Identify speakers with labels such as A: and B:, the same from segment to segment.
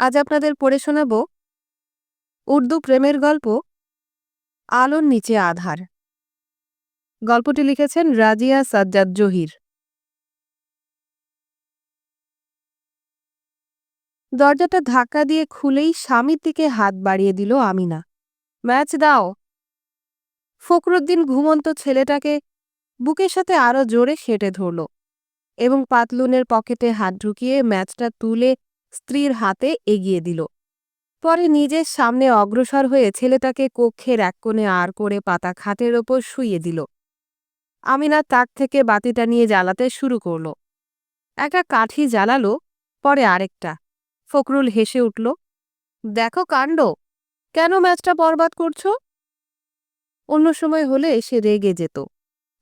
A: আজ আপনাদের পড়ে শোনাব উর্দু প্রেমের গল্প, আলোর নিচে আধার। গল্পটি লিখেছেন রাজিয়া সাজ্জাদ জহির। দরজাটা ধাক্কা দিয়ে খুলেই স্বামীর দিকে হাত বাড়িয়ে দিল আমিনা। ম্যাচ দাও। ফখরুদ্দিন ঘুমন্ত ছেলেটাকে বুকের সাথে আরও জোরে সেটে ধরল এবং পাতলুনের পকেটে হাত ঢুকিয়ে ম্যাচটা তুলে স্ত্রীর হাতে এগিয়ে দিল। পরে নিজের সামনে অগ্রসর হয়ে ছেলেটাকে কক্ষের এক কোণে আর করে পাতা খাটের ওপর শুইয়ে দিল। আমিনা তাক থেকে বাতিটা নিয়ে জ্বালাতে শুরু করল। একটা কাঠি জ্বালালো, পরে আরেকটা। ফকরুল হেসে উঠল, দেখো কাণ্ড, কেন ম্যাচটা বরবাদ করছ? অন্য সময় হলে সে রেগে যেত,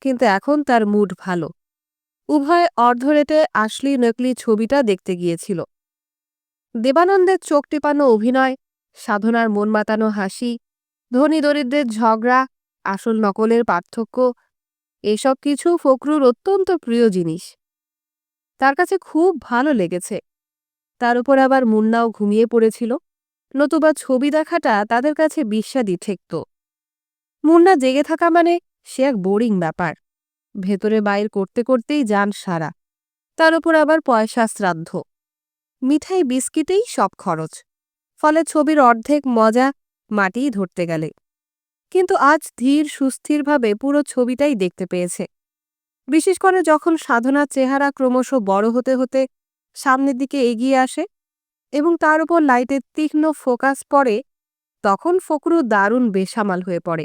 A: কিন্তু এখন তার মুড ভালো। উভয় অর্ধরেটে আসলি নকলি ছবিটা দেখতে গিয়েছিল। দেবানন্দের চোখ টিপানো অভিনয়, সাধনার মন মাতানো হাসি, ধনী দরিদ্রের ঝগড়া, আসল নকলের পার্থক্য, এসব কিছু ফখরুর অত্যন্ত প্রিয় জিনিস। তার কাছে খুব ভালো লেগেছে। তার উপর আবার মুন্নাও ঘুমিয়ে পড়েছিল, নতুবা ছবি দেখাটা তাদের কাছে বিস্বাদি ঠেকত। মুন্না জেগে থাকা মানে সে এক বোরিং ব্যাপার। ভেতরে বাইর করতে করতেই যান সারা। তার উপর আবার পয়সা শ্রাদ্ধ। মিঠাই বিস্কিটেই সব খরচ। ফলে ছবির অর্ধেক মজা মাটিই ধরতে গেলে। কিন্তু আজ ধীর সুস্থিরভাবে পুরো ছবিটাই দেখতে পেয়েছে। বিশেষ করে যখন সাধনা চেহারা ক্রমশ বড় হতে হতে সামনের দিকে এগিয়ে আসে এবং তার উপর লাইটের তীক্ষ্ণ ফোকাস পড়ে, তখন ফকরু দারুণ বেসামাল হয়ে পড়ে।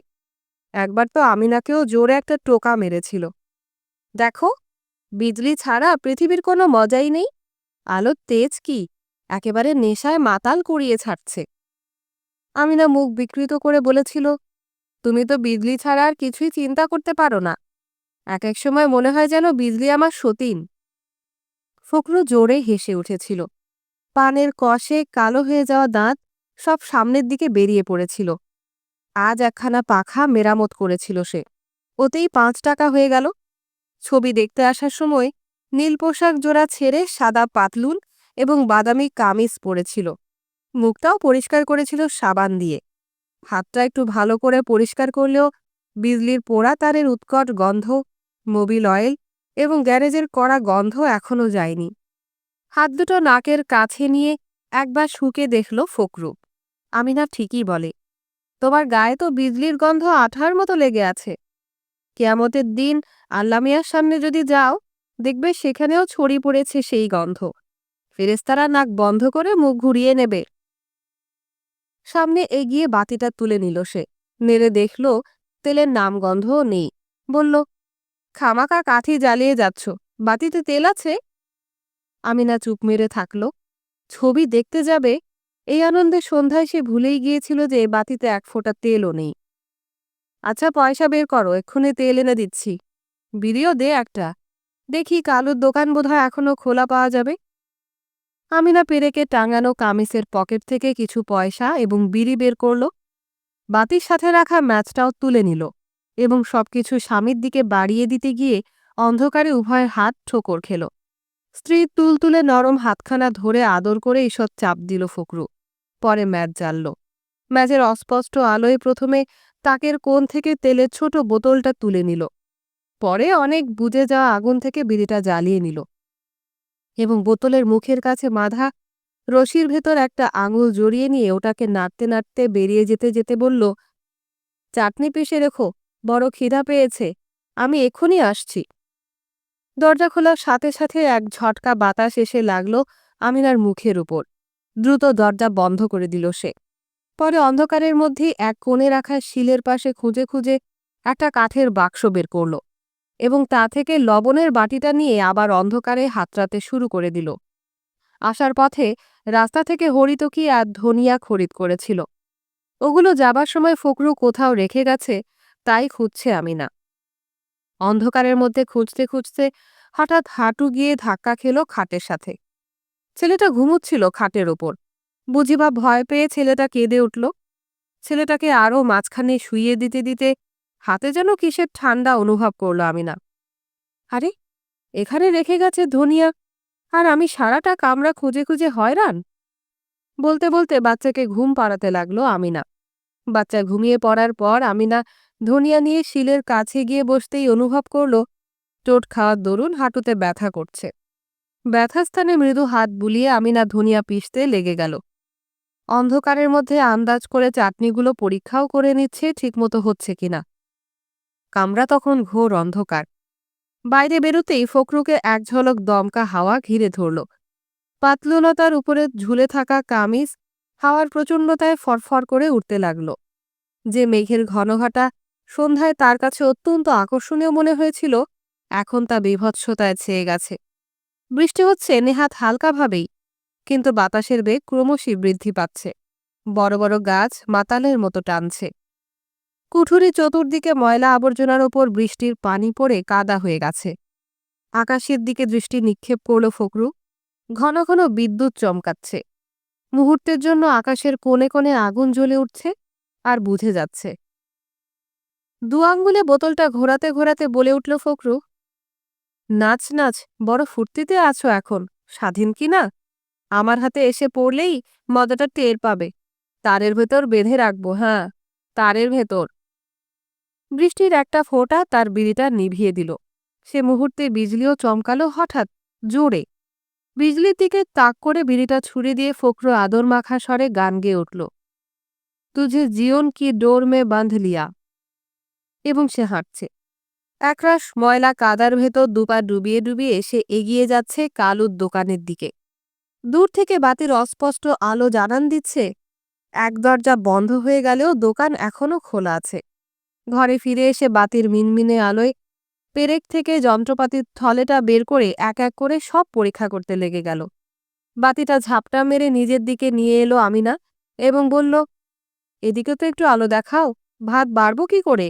A: একবার তো আমিনাকেও জোরে একটা টোকা মেরেছিল। দেখো, বিজলি ছাড়া পৃথিবীর কোনো মজাই নেই। আলোর তেজ কি? একেবারে নেশায় মাতাল করিয়ে ছাড়ছে। আমিনা মুখ বিকৃত করে বলেছিল, তুমি তো বিজলি ছাড়া আর কিছুই চিন্তা করতে পারো না। এক এক সময় মনে হয় যেন বিজলি আমার সতীন। ফকরু জোরে হেসে উঠেছিল। পানের কষে কালো হয়ে যাওয়া দাঁত সব সামনের দিকে বেরিয়ে পড়েছিল। আজ একখানা পাখা মেরামত করেছিল সে। ওতেই পাঁচ টাকা হয়ে গেল। ছবি দেখতে আসার সময় নীল পোশাক জোড়া ছেড়ে সাদা পাতলুন এবং বাদামি কামিজ পরেছিল। মুখটাও পরিষ্কার করেছিল সাবান দিয়ে। হাতটা একটু ভালো করে পরিষ্কার করলেও বিজলির পোড়া তারের উৎকট গন্ধ, মোবিল অয়েল এবং গ্যারেজের কড়া গন্ধ এখনও যায়নি। হাত দুটো নাকের কাছে নিয়ে একবার শুকে দেখল ফকরু। আমিনা ঠিকই বলে। তোমার গায়ে তো বিজলির গন্ধ আঠার মতো লেগে আছে। কেয়ামতের দিন আল্লামিয়ার সামনে যদি যাও দেখবে সেখানেও ছড়ি পড়েছে সেই গন্ধ। ফেরেস্তারা নাক বন্ধ করে মুখ ঘুরিয়ে নেবে। সামনে এগিয়ে বাতিটা তুলে নিল সে। নেড়ে দেখল, তেলের নাম গন্ধও নেই। বলল, খামাকা কাঠি জ্বালিয়ে যাচ্ছ। বাতিতে তেল আছে? আমিনা চুপ মেরে থাকল। ছবি দেখতে যাবে? এই আনন্দে সন্ধ্যায় সে ভুলেই গিয়েছিল যে বাতিতে এক ফোঁটা তেলও নেই। আচ্ছা পয়সা বের করো, এক্ষুনি তেল এনে দিচ্ছি। বিড়িও দে একটা। দেখি কালুর দোকান বোধহয় এখনও খোলা পাওয়া যাবে। আমিনা পেরেকে টাঙানো কামিসের পকেট থেকে কিছু পয়সা এবং বিড়ি বের করল। বাতির সাথে রাখা ম্যাচটাও তুলে নিল এবং সবকিছু স্বামীর দিকে বাড়িয়ে দিতে গিয়ে অন্ধকারে উভয়ের হাত ঠোকর খেল। স্ত্রীর তুলতুলে নরম হাতখানা ধরে আদর করে ঈষৎ চাপ দিল ফকরু। পরে ম্যাচ জ্বালল। ম্যাচের অস্পষ্ট আলোয় প্রথমে তাকের কোণ থেকে তেলের ছোট বোতলটা তুলে নিল। পরে অনেক বুঝে যাওয়া আগুন থেকে বিড়িটা জ্বালিয়ে নিল এবং বোতলের মুখের কাছে মাধা রশির ভেতর একটা আঙুল জড়িয়ে নিয়ে ওটাকে নাড়তে নাড়তে বেরিয়ে যেতে যেতে বলল, চাটনি পিষে রেখো, বড় খিদা পেয়েছে, আমি এক্ষুনি আসছি। দরজা খোলার সাথে সাথে এক ঝটকা বাতাস এসে লাগল আমিনার মুখের উপর। দ্রুত দরজা বন্ধ করে দিল সে। পরে অন্ধকারের মধ্যেই এক কোণে রাখা শিলের পাশে খুঁজে খুঁজে একটা কাঠের বাক্স বের করল। এবং তা থেকে লবণের বাটিটা নিয়ে আবার অন্ধকারে হাতড়াতে শুরু করে দিল। আসার পথে রাস্তা থেকে হরিতকি আর ধনিয়া খরিদ করেছিল। ওগুলো যাবার সময় ফকরু কোথাও রেখে গেছে, তাই খুঁজছে আমি না অন্ধকারের মধ্যে খুঁজতে খুঁজতে হঠাৎ হাঁটু গিয়ে ধাক্কা খেল খাটের সাথে। ছেলেটা ঘুমুচ্ছিল খাটের ওপর। বুঝিবা ভয় পেয়ে ছেলেটা কেঁদে উঠল। ছেলেটাকে আরও মাঝখানে শুইয়ে দিতে দিতে হাতে যেন কিসের ঠান্ডা অনুভব করল আমি না আরে, এখানে রেখে গেছে ধনিয়া, আর আমি সারাটা কামরা খুঁজে খুঁজে হয়রান? বলতে বলতে বাচ্চাকে ঘুম পাড়াতে লাগল আমিনা। বাচ্চা ঘুমিয়ে পড়ার পর আমিনা ধনিয়া নিয়ে শিলের কাছে গিয়ে বসতেই অনুভব করল চোট খাওয়ার দরুন হাঁটুতে ব্যথা করছে। ব্যথাস্থানে মৃদু হাত বুলিয়ে আমিনা ধনিয়া পিষতে লেগে গেল। অন্ধকারের মধ্যে আন্দাজ করে চাটনিগুলো পরীক্ষাও করে নিচ্ছে ঠিকমতো হচ্ছে কিনা। কামরা তখন ঘোর অন্ধকার। বাইরে বেরোতেই ফকরুকে এক ঝলক দমকা হাওয়া ঘিরে ধরল। পাতলুলতার উপরে ঝুলে থাকা কামিজ হাওয়ার প্রচণ্ডতায় ফরফর করে উঠতে লাগল। যে মেঘের ঘনঘটা সন্ধ্যায় তার কাছে অত্যন্ত আকর্ষণীয় মনে হয়েছিল, এখন তা বিভৎসতায় ছেয়ে গেছে। বৃষ্টি হচ্ছে নেহাত হালকাভাবেই, কিন্তু বাতাসের বেগ ক্রমশই বৃদ্ধি পাচ্ছে। বড় বড় গাছ মাতালের মতো টানছে। কুঠুরি চতুর্দিকে ময়লা আবর্জনার ওপর বৃষ্টির পানি পড়ে কাদা হয়ে গেছে। আকাশের দিকে দৃষ্টি নিক্ষেপ করল ফকরু। ঘন ঘন বিদ্যুৎ চমকাচ্ছে। মুহূর্তের জন্য আকাশের কোণে কোণে আগুন জ্বলে উঠছে আর বুঝে যাচ্ছে। দু আঙ্গুলে বোতলটা ঘোরাতে ঘোরাতে বলে উঠল ফকরু, নাচ নাচ, বড় ফুর্তিতে আছো এখন, স্বাধীন কি না? আমার হাতে এসে পড়লেই মজাটা টের পাবে। তারের ভেতর বেঁধে রাখব হ্যাঁ তারের ভেতর। বৃষ্টির একটা ফোঁটা তার বিড়িটা নিভিয়ে দিল। সে মুহূর্তে বিজলিও চমকালো হঠাৎ জোরে। বিজলির দিকে তাক করে বিড়িটা ছুড়ে দিয়ে ফোকরো আদর মাখা স্বরে গান গেয়ে উঠল, তুঝে জিওন কি ডোর মে বাঁধ লিয়া? এবং সে হাঁটছে। একরাশ ময়লা কাদার ভেতর দুপা ডুবিয়ে ডুবিয়ে সে এগিয়ে যাচ্ছে কালুর দোকানের দিকে। দূর থেকে বাতির অস্পষ্ট আলো জানান দিচ্ছে, এক দরজা বন্ধ হয়ে গেলেও দোকান এখনও খোলা আছে। ঘরে ফিরে এসে বাতির মিনমিনে আলোয় পেরেক থেকে যন্ত্রপাতির থলেটা বের করে এক এক করে সব পরীক্ষা করতে লেগে গেল। বাতিটা ঝাপটা মেরে নিজের দিকে নিয়ে এলো আমিনা এবং বলল, এদিকে তো একটু আলো দেখাও, ভাত বাড়বো কি করে?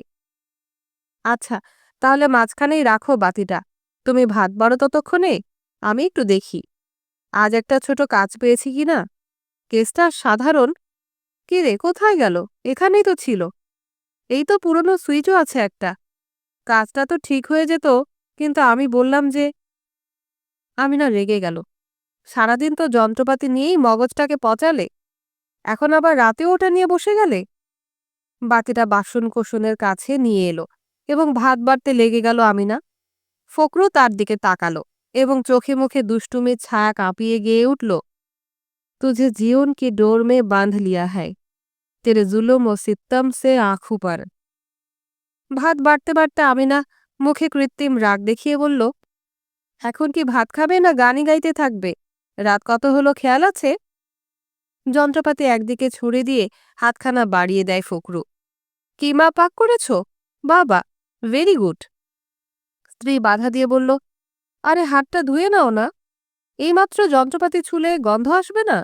A: আচ্ছা তাহলে মাঝখানেই রাখো বাতিটা। তুমি ভাত বাড়ো ততক্ষণে, আমি একটু দেখি। আজ একটা ছোট কাজ পেয়েছি কি না? কেসটা সাধারণ। কে রে, কোথায় গেল? এখানেই তো ছিল। এই তো পুরনো সুইচও আছে একটা। কাজটা তো ঠিক হয়ে যেত, কিন্তু আমি বললাম যে, আমি না রেগে গেল। সারাদিন তো যন্ত্রপাতি নিয়েই মগজটাকে পচালে, এখন আবার রাতেও ওটা নিয়ে বসে গেলে? বাতিটা বাসন কোষণের কাছে নিয়ে এলো, এবং ভাত বাড়তে লেগে গেল আমিনা। ফকরু তার দিকে তাকালো, এবং চোখে মুখে দুষ্টুমির ছায়া কাঁপিয়ে গিয়ে উঠল তুঝে জীবনকে ডোর মে বাঁধ লিয়া হ্যায় তেরে জুলুম ও সিত্তম সে আঁখ উপার ভাত বাড়তে বাড়তে আমিনা মুখে কৃত্রিম রাগ দেখিয়ে বলল, এখন কি ভাত খাবে না গানই গাইতে থাকবে? রাত কত হলো খেয়াল আছে? যন্ত্রপাতি একদিকে ছুড়ে দিয়ে হাতখানা বাড়িয়ে দেয় ফকরু। কিমা পাক করেছ? বাবা ভেরি গুড স্ত্রী বাধা দিয়ে বলল, আরে হাতটা ধুয়ে নাও না। এইমাত্র যন্ত্রপাতি ছুলে গন্ধ আসবে না?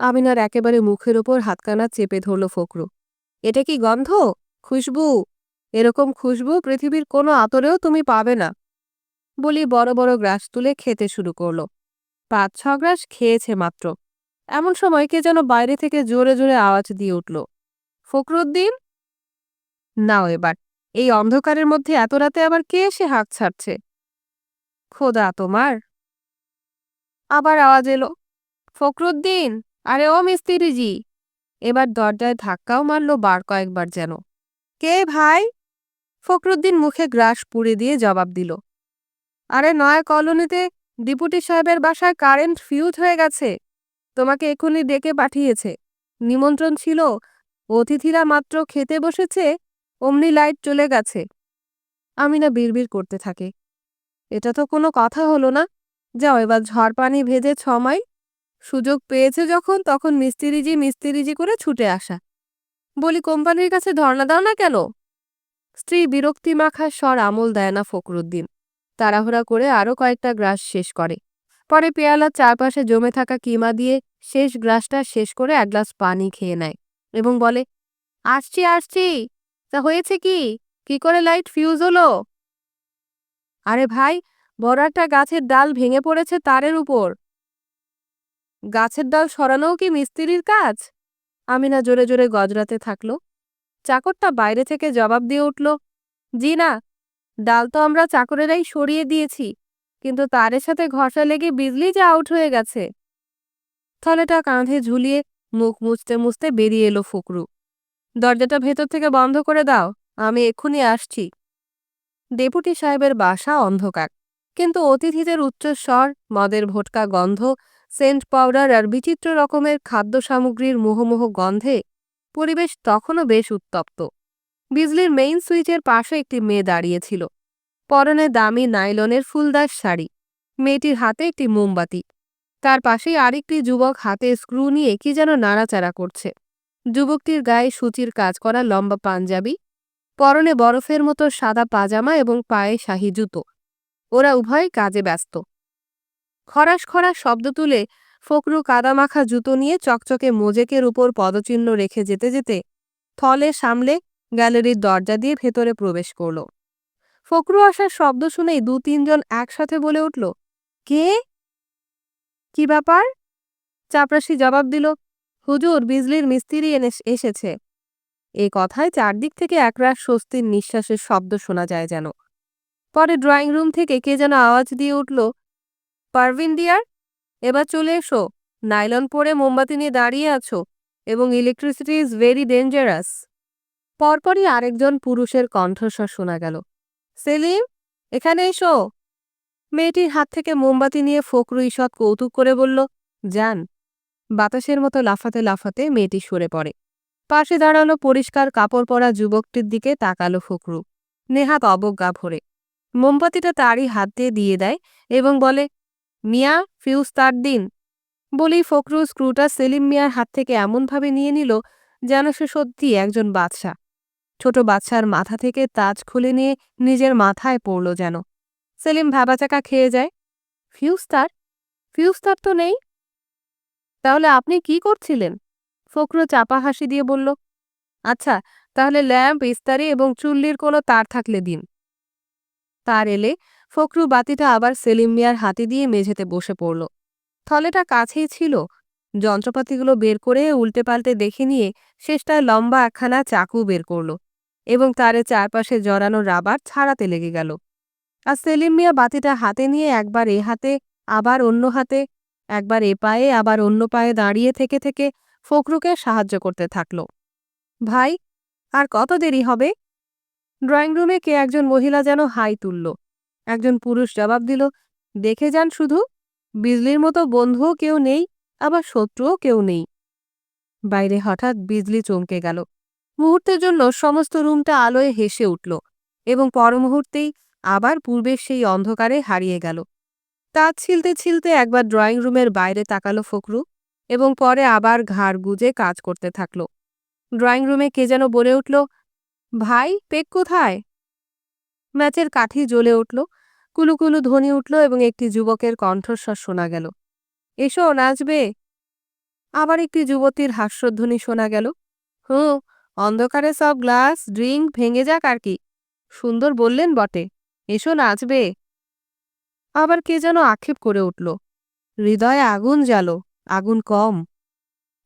A: আমিনার একেবারে মুখের ওপর হাতকানা চেপে ধরল ফকরু। এটা কি গন্ধ? খুশবু? এরকম খুশবু পৃথিবীর কোনো আতরেও তুমি পাবে না। বলি বড় বড় গ্রাস তুলে খেতে শুরু করল। পাঁচ, ছ গ্রাস খেয়েছে মাত্র। এমন সময় কে যেন বাইরে থেকে জোরে জোরে আওয়াজ দিয়ে উঠল। ফকরুদ্দিন? নাও এবার। এই অন্ধকারের মধ্যে এত রাতে আবার কে এসে হাঁক ছাড়ছে? খোদা তোমার! আবার আওয়াজ এলো। ফকরুদ্দিন! আরে ও মিস্ত্রিজি, এবার দরজায় ধাক্কাও মারল বার কয়েকবার যেন। কে ভাই? ফকরুদ্দিন মুখে গ্রাস পুড়ে দিয়ে জবাব দিল। আরে নয়া কলোনিতে ডিপুটি সাহেবের বাসায় কারেন্ট ফিউজ হয়ে গেছে, তোমাকে এখনই ডেকে পাঠিয়েছে। নিমন্ত্রণ ছিল, অতিথিরা মাত্র খেতে বসেছে, অমনি লাইট চলে গেছে। আমি না বিড়বিড় করতে থাকে। এটা তো কোনো কথা হলো না। যাও এবার ঝড় পানি ভেজে ছমাই সুযোগ পেয়েছে যখন, তখন মিস্ত্রিজি মিস্ত্রিজি করে ছুটে আসা। বলি, কোম্পানির কাছে ধর্ণা দাও না কেন? স্ত্রী বিরক্তি মাখা স্বর আমল দেয় না ফকরুদ্দিন তাড়াহুড়া করে আরও কয়েকটা গ্রাস শেষ করে। পরে পেয়ালার চারপাশে জমে থাকা কিমা দিয়ে শেষ গ্রাসটা শেষ করে এক গ্লাস পানি খেয়ে নেয় এবং বলে, আসছি আসছি। তা হয়েছে কি? কি করে লাইট ফিউজ হলো? আরে ভাই বড় একটা গাছের ডাল ভেঙে পড়েছে তারের উপর। গাছের ডাল সরানোও কি মিস্ত্রির কাজ? আমিনা জোরে জোরে গজরাতে থাকল। চাকরটা বাইরে থেকে জবাব দিয়ে উঠল, জি না, ডাল তো আমরা চাকরেরাই সরিয়ে দিয়েছি, কিন্তু তারের সাথে ঘষা লেগে বিজলি যে আউট হয়ে গেছে। থলেটা কাঁধে ঝুলিয়ে মুখ মুছতে মুছতে বেরিয়ে এলো ফুকরু। দরজাটা ভেতর থেকে বন্ধ করে দাও, আমি এক্ষুনি আসছি। ডেপুটি সাহেবের বাসা অন্ধকার, কিন্তু অতিথিদের উচ্চস্বর, মদের ভোটকা গন্ধ সেন্ট পাউডার আর বিচিত্র রকমের খাদ্য সামগ্রীর মোহমোহ গন্ধে পরিবেশ তখনও বেশ উত্তপ্ত। বিজলির মেইন সুইচের পাশে একটি মেয়ে দাঁড়িয়েছিল। পরনে দামি নাইলনের ফুলদার শাড়ি। মেয়েটির হাতে একটি মোমবাতি। তার পাশেই আরেকটি যুবক হাতে স্ক্রু নিয়ে কি যেন নাড়াচাড়া করছে। যুবকটির গায়ে সূচির কাজ করা লম্বা পাঞ্জাবি, পরনে বরফের মতো সাদা পাজামা এবং পায়ে শাহি জুতো। ওরা উভয় কাজে ব্যস্ত। খরাস খরাস শব্দ তুলে ফকরু কাদামাখা জুতো নিয়ে চকচকে মোজেকের উপর পদচিহ্ন রেখে যেতে যেতে থলে সামলে গ্যালারির দরজা দিয়ে ভেতরে প্রবেশ করল। ফকরু আসার শব্দ শুনেই দু তিনজন একসাথে বলে উঠল, কে? কি ব্যাপার? চাপরাশি জবাব দিল, হুজুর, বিজলির মিস্ত্রি এনে এসেছে। এ কথায় চারদিক থেকে একরাশ স্বস্তির নিঃশ্বাসের শব্দ শোনা যায় যেন। পরে ড্রয়িং রুম থেকে কে যেন আওয়াজ দিয়ে উঠল পারভিন দিয়ার, এবার চলে এসো। নাইলন পরে মোমবাতি নিয়ে দাঁড়িয়ে আছো এবং ইলেকট্রিসিটি ইজ ভেরি ডেঞ্জারাস পরপরই আরেকজন পুরুষের কণ্ঠস্বর শোনা গেল। সেলিম, এখানে এসো। মেয়েটির হাত থেকে মোমবাতি নিয়ে ফকরু ঈষৎ কৌতুক করে বলল, যান। বাতাসের মতো লাফাতে লাফাতে মেয়েটি সরে পড়ে। পাশে দাঁড়ানো পরিষ্কার কাপড় পরা যুবকটির দিকে তাকালো ফকরু। নেহাত অবজ্ঞা ভরে। মোমবাতিটা তারই হাত দিয়ে দিয়ে দেয় এবং বলে মিয়া, ফিউজ তার দিন। বলেই ফকরু স্ক্রুটা সেলিম মিয়ার হাত থেকে এমনভাবে নিয়ে নিল যেন সে সত্যি একজন বাদশা ছোট বাচ্চার মাথা থেকে তাজ খুলে নিয়ে নিজের মাথায় পড়ল যেন। সেলিম ভাবাচাকা খেয়ে যায়। ফিউজ তার? ফিউজ তার তো নেই। তাহলে আপনি কি করছিলেন? ফকরু চাপা হাসি দিয়ে বলল আচ্ছা তাহলে ল্যাম্প, ইস্তারি এবং চুল্লির কোনো তার থাকলে দিন। তার এলে ফকরু বাতিটা আবার সেলিম মিয়ার হাতে দিয়ে মেঝেতে বসে পড়ল। থলেটা কাছেই ছিল। যন্ত্রপাতিগুলো বের করে উল্টে পাল্টে দেখে নিয়ে শেষটায় লম্বা একখানা চাকু বের করল এবং তারে চারপাশে জড়ানো রাবার ছাড়াতে লেগে গেল। আর সেলিম মিয়া বাতিটা হাতে নিয়ে একবার এ হাতে, আবার অন্য হাতে, একবার এ পায়ে, আবার অন্য পায়ে দাঁড়িয়ে থেকে থেকে ফকরুকে সাহায্য করতে থাকল। ভাই, আর কত দেরি হবে? ড্রয়িং রুমে কে একজন মহিলা যেন হাই তুলল। একজন পুরুষ জবাব দিল, দেখে যান শুধু, বিজলির মতো বন্ধুও কেউ নেই, আবার শত্রুও কেউ নেই। বাইরে হঠাৎ বিজলি চমকে গেল। মুহূর্তের জন্য সমস্ত রুমটা আলোয় হেসে উঠল এবং পরমুহূর্তেই আবার পূর্বের সেই অন্ধকারে হারিয়ে গেল। তাঁত ছিলতে ছিলতে একবার ড্রয়িং রুমের বাইরে তাকালো ফকরু এবং পরে আবার ঘাড় গুজে কাজ করতে থাকল। ড্রয়িং রুমে কে যেন বলে উঠল, ভাই, পেক কোথায়? ম্যাচের কাঠি জ্বলে উঠল কুলুকুলু ধ্বনি উঠল এবং একটি যুবকের কণ্ঠস্বর শোনা গেল। এসো, নাচবে। আবার একটি যুবতীর হাস্যধ্বনি শোনা গেল। হুঁ, অন্ধকারে সব গ্লাস, ড্রিঙ্ক ভেঙে যাক আর কি। সুন্দর বললেন বটে। এসো, নাচবে। আবার কে যেন আক্ষেপ করে উঠল। হৃদয়ে আগুন জ্বালো, আগুন কম।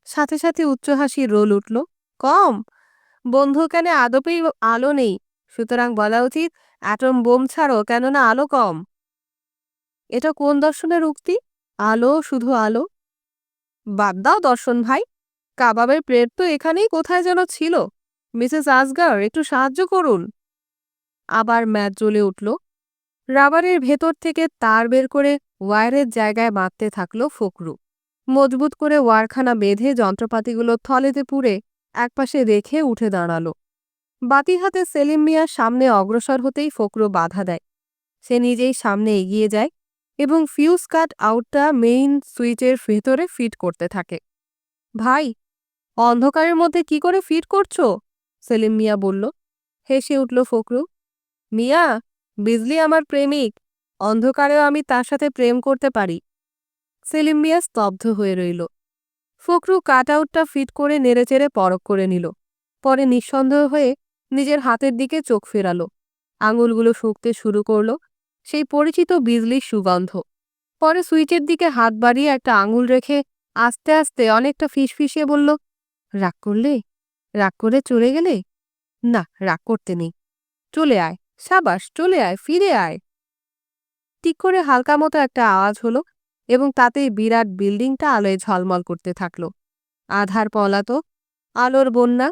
A: সাথে সাথে উচ্চ হাসির রোল উঠল। কম? বন্ধু বন্ধুকানে আদপেই আলো নেই? সুতরাং বলা উচিত অ্যাটম বোম ছাড়ো কেননা আলো কম। এটা কোন দর্শনের উক্তি? আলো, শুধু আলো? বাদ দাও দর্শন ভাই। কাবাবের প্লেট তো এখানেই কোথায় যেন ছিল। মিসেস আসগার একটু সাহায্য করুন। আবার ম্যাচ জ্বলে উঠল। রাবারের ভেতর থেকে তার বের করে ওয়্যারের জায়গায় বাঁধতে থাকল ফকরু। মজবুত করে ওয়ারখানা বেঁধে যন্ত্রপাতিগুলো থলেতে পুড়ে একপাশে রেখে উঠে দাঁড়াল। বাতি হাতে সেলিম মিয়া সামনে অগ্রসর হতেই ফকরু বাধা দেয়। সে নিজেই সামনে এগিয়ে যায় এবং ফিউজ কাট আউটটা মেইন সুইচের ভেতরে ফিট করতে থাকে। ভাই, অন্ধকারের মধ্যে কি করে ফিট করছ? সেলিম মিয়া বলল। হেসে উঠল ফকরু। মিয়া, বিজলি আমার প্রেমিক। অন্ধকারেও আমি তার সাথে প্রেম করতে পারি। সেলিম মিয়া স্তব্ধ হয়ে রইল। ফকরু কাট আউটটা ফিট করে নেড়েচেড়ে পরক করে নিল। পরে নিঃসন্দেহ হয়ে নিজের হাতের দিকে চোখ ফেরালো। আঙুলগুলো শুঁকতে শুরু করল। সেই পরিচিত বিজলির সুগন্ধ। পরে সুইচের দিকে হাত বাড়িয়ে একটা আঙুল রেখে আস্তে আস্তে অনেকটা ফিসফিসিয়ে বলল, রাগ করলে? রাগ করে চলে গেলে? না, রাগ করতে নেই। চলে আয়, সাবাস, চলে আয়, ফিরে আয়। ঠিক করে হালকা মতো একটা আওয়াজ হলো এবং তাতেই বিরাট বিল্ডিংটা আলোয় ঝলমল করতে থাকল। আধার পলাতক, আলোর বন্যা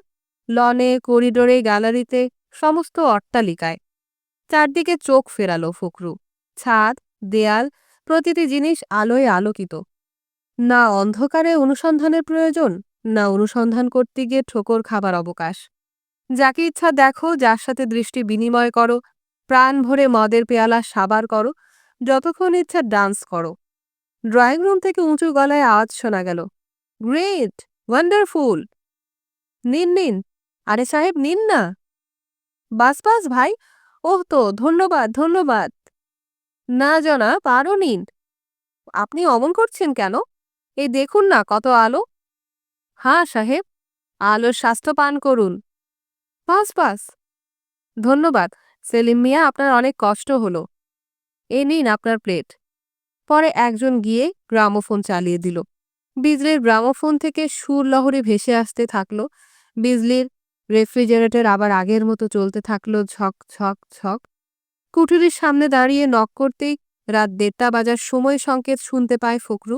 A: লনে, করিডোরে, গ্যালারিতে সমস্ত অট্টালিকায়। চারদিকে চোখ ফেরালো ফকরু। ছাদ, দেয়াল, প্রতিটি জিনিস আলোয় আলোকিত। না অন্ধকারে অনুসন্ধানের প্রয়োজন, না অনুসন্ধান করতে গিয়ে ঠোকর খাবার অবকাশ। যাকে ইচ্ছা দেখো, যার সাথে দৃষ্টি বিনিময় করো, প্রাণ ভরে মদের পেয়ালা সাবার করো, যতক্ষণ ইচ্ছা ডান্স করো। ড্রয়িং রুম থেকে উঁচু গলায় আওয়াজ শোনা গেল, গ্রেট, ওয়ান্ডারফুল! নিন নিন। আরে সাহেব, নিন না। বাস বাস, ভাই। ওহ তো, ধন্যবাদ ধন্যবাদ। না জনাব আরও নিন। আপনি অমন করছেন কেন? এই দেখুন না কত আলো। হ্যাঁ সাহেব, আলোর স্বাস্থ্য পান করুন। বাস বাস। ধন্যবাদ, সেলিম মিয়া, আপনার অনেক কষ্ট হলো। এ নিন আপনার প্লেট। পরে একজন গিয়ে গ্রামোফোন চালিয়ে দিল। বিজলির গ্রামোফোন থেকে সুর লহরে ভেসে আসতে থাকল। বিজলির রেফ্রিজারেটর আবার আগের মতো চলতে থাকল ঝক ঝক ঝক। কুঠুরির সামনে দাঁড়িয়ে নক করতেই রাত দেড়টা বাজার সময় সংকেত শুনতে পায় ফকরু।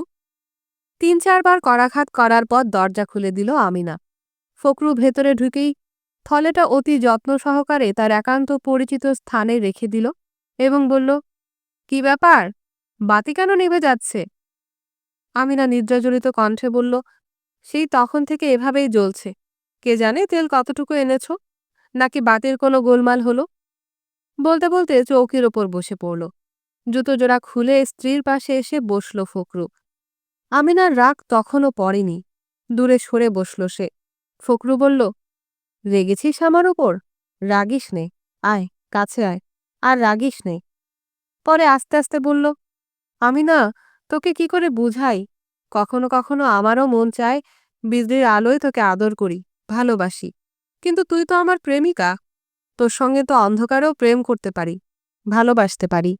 A: তিন চারবার করাঘাত করার পর দরজা খুলে দিল আমিনা। ফকরু ভেতরে ঢুকেই থলেটা অতি যত্ন সহকারে তার একান্ত পরিচিত স্থানে রেখে দিল এবং বলল, কি ব্যাপার? বাতি কেন নেভে যাচ্ছে? আমিনা নিদ্রাজড়িত কণ্ঠে বলল, সেই তখন থেকে এভাবেই জ্বলছে। কে জানে তেল কতটুকু এনেছ? নাকি বাতির কোনো গোলমাল হলো? বলতে বলতে চৌকির ওপর বসে পড়ল। জুতো জোড়া খুলে স্ত্রীর পাশে এসে বসল ফকরু। আমিনার রাগ তখনও পড়েনি। দূরে সরে বসল সে। ফকরু বলল, রেগেছিস আমার ওপর? রাগিস নে। আয়, কাছে আয়। আর রাগিস নে। পরে আস্তে আস্তে বলল আমি না তোকে কি করে বুঝাই? কখনো কখনো আমারও মন চায় বিজলির আলোয় তোকে আদর করি। ভালোবাসি। কিন্তু তুই তো আমার প্রেমিকা। তোর সঙ্গে তো অন্ধকারেও প্রেম করতে পারি, ভালোবাসতে পারি।